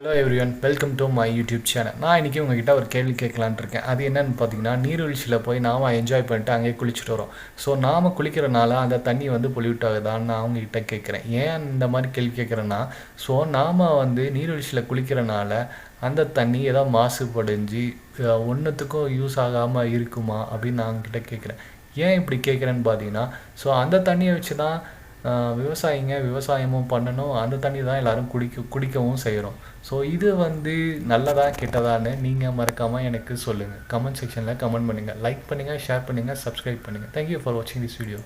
Hello everyone welcome to my YouTube channel நான் இன்றைக்கி உங்ககிட்ட ஒரு கேள்வி கேட்கலான்ட்டு இருக்கேன். அது என்னென்னு பார்த்தீங்கன்னா நீர்வீழ்ச்சியில் போய் நாம் என்ஜாய் பண்ணிட்டு அங்கேயே குளிச்சுட்டு வரோம். ஸோ நாம் குளிக்கிறனால அந்த தண்ணி வந்து பொல்யூட் ஆகுதான்னு நான் அவங்ககிட்ட கேட்குறேன். ஏன் இந்த மாதிரி கேள்வி கேட்குறேன்னா ஸோ நாம் வந்து நீர்வீழ்ச்சியில் குளிக்கிறனால அந்த தண்ணி ஏதோ மாசுபடைஞ்சு ஒன்றுத்துக்கும் யூஸ் ஆகாமல் இருக்குமா அப்படின்னு நான் அவங்ககிட்ட கேட்குறேன். ஏன் இப்படி கேட்குறேன்னு பார்த்தீங்கன்னா ஸோ அந்த தண்ணியை வச்சு தான் விவசாயிங்க விவசாயமும் பண்ணணும். அந்த தண்ணி தான் எல்லாரும் குடிக்க குடிக்கவும் செய்கிறோம் ஸோ இது வந்து நல்லதா கெட்டதான்னு நீங்கள் மறக்காமல் எனக்கு சொல்லுங்கள் கமெண்ட் செக்ஷனில் கமெண்ட் பண்ணுங்கள் லைக் பண்ணுங்கள் ஷேர் பண்ணுங்கள் சப்ஸ்கிரைப் பண்ணுங்கள் தேங்க்யூ ஃபார் வாட்சிங் திஸ் வீடியோ